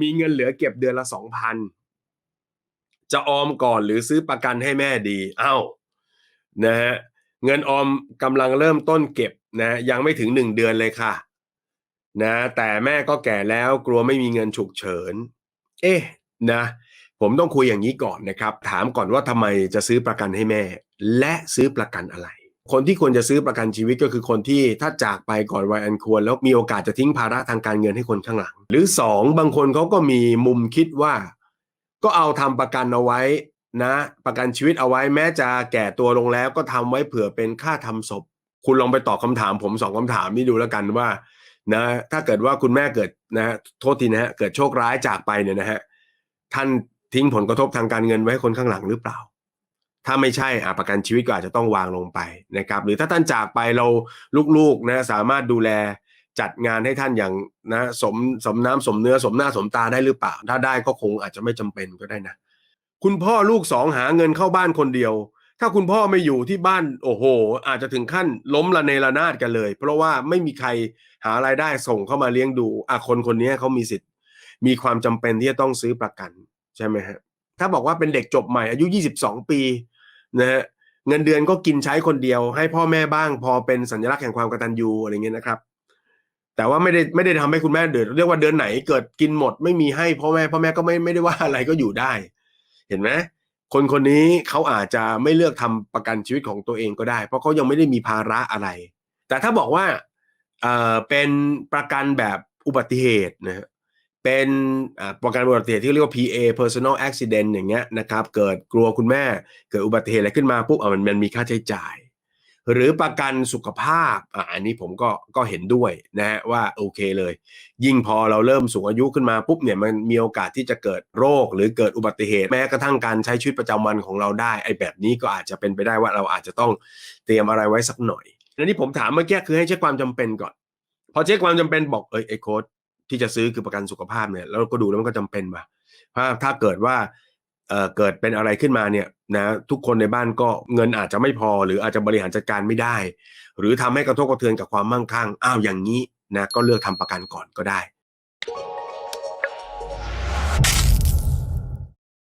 มีเงินเหลือเก็บเดือนละสองพันจะออมก่อนหรือซื้อประกันให้แม่ดีเอ้านะฮะเงินออมกำลังเริ่มต้นเก็บนะยังไม่ถึงหนึ่งเดือนเลยค่ะนะแต่แม่ก็แก่แล้วกลัวไม่มีเงินฉุกเฉิน เอ๊ะนะผมต้องคุยอย่างนี้ก่อนนะครับ ถามก่อนว่าทำไมจะซื้อประกันให้แม่ และซื้อประกันอะไร คนที่ควรจะซื้อประกันชีวิตก็คือคนที่ถ้าจากไปก่อนวัยอันควร แล้วมีโอกาสจะทิ้งภาระทางการเงินให้คนข้างหลัง หรือสองบางคนเขาก็มีมุมคิดว่า ก็เอาทำประกันเอาไว้นะ ประกันชีวิตเอาไว้แม้จะแก่ตัวลงแล้วก็ทำไว้เผื่อเป็นค่าทำศพ คุณลองไปตอบคำถามผมสองคำถามนี่ดูแล้วกันว่านะถ้าเกิดว่าคุณแม่เกิดนะโทษทีนะฮะเกิดโชคร้ายจากไปเนี่ยนะฮะท่านทิ้งผลกระทบทางการเงินไว้ให้คนข้างหลังหรือเปล่า ถ้าไม่ใช่อะประกันชีวิตก็อาจจะต้องวางลงไปนะครับ หรือถ้าท่านจากไปเราลูกๆนะสามารถดูแลจัดงานให้ท่านอย่างนะสมสมน้ำสมเนื้อสมหน้าสมตาได้หรือเปล่า ถ้าได้ก็คงอาจจะไม่จำเป็นก็ได้นะ คุณพ่อลูกสองหาเงินเข้าบ้านคนเดียว ถ้าคุณพ่อไม่อยู่ที่บ้านโอ้โห อาจจะถึงขั้นล้มละเนระนาดกันเลย เพราะว่าไม่มีใครหารายได้ส่งเข้ามาเลี้ยงดูอะคนคนนี้เขามีสิทธิ์ มีความจำเป็นที่จะต้องซื้อประกันใช่ไหมฮะถ้าบอกว่าเป็นเด็กจบใหม่อายุ 22 ปี นะฮะเงินเดือนก็กินใช้คนเดียว ให้พ่อแม่บ้างพอเป็นสัญลักษณ์แห่งความกตัญญูอะไรเงี้ยนะครับ แต่ว่าไม่ได้ไม่ได้ทำให้คุณแม่เดือดเรียกว่าเดือนไหนเกิดกินหมดไม่มีให้พ่อแม่พ่อแม่ก็ไม่ไม่ได้ว่าอะไรก็อยู่ได้ เห็นไหมคนคนนี้เขาอาจจะไม่เลือกทำประกันชีวิตของตัวเองก็ได้ เพราะเขายังไม่ได้มีภาระอะไร แต่ถ้าบอกว่าเออเป็นประกันแบบอุบัติเหตุนะ เป็นประกันอุบัติเหตุที่เรียกว่า PA personal accident อย่างเงี้ยนะครับ เกิดกลัวคุณแม่เกิดอุบัติเหตุอะไรขึ้นมาปุ๊บอะมันมันมีค่าใช้จ่าย หรือประกันสุขภาพอะอันนี้ผมก็ก็เห็นด้วยนะฮะว่าโอเคเลย ยิ่งพอเราเริ่มสูงอายุขึ้นมาปุ๊บเนี่ยมันมีโอกาสที่จะเกิดโรค หรือเกิดอุบัติเหตุแม้กระทั่งการใช้ชีวิตประจำวันของเราได้ไอ้แบบนี้ก็อาจจะเป็นไปได้ว่าเราอาจจะต้องเตรียมอะไรไว้สักหน่อยและที่ผมถามเมื่อกี้คือให้เช็คความจำเป็นก่อน พอเช็คความจำเป็นบอกเอ้ยไอ้โค้ด ที่จะซื้อคือประกันสุขภาพเนี่ยแล้วก็ดูแล้วมันก็จำเป็นป่ะเพาถ้าเกิดว่าเอ่อเกิดเป็นอะไรขึ้นมาเนี่ยนะทุกคนในบ้านก็เงินอาจจะไม่พอ หรืออาจจะบริหารจัดการไม่ได้ หรือทำให้กระทบกระเทือนกับความมั่งคั่งอ้าวอย่างนี้นะก็เลือกทำประกันก่อนก็ได้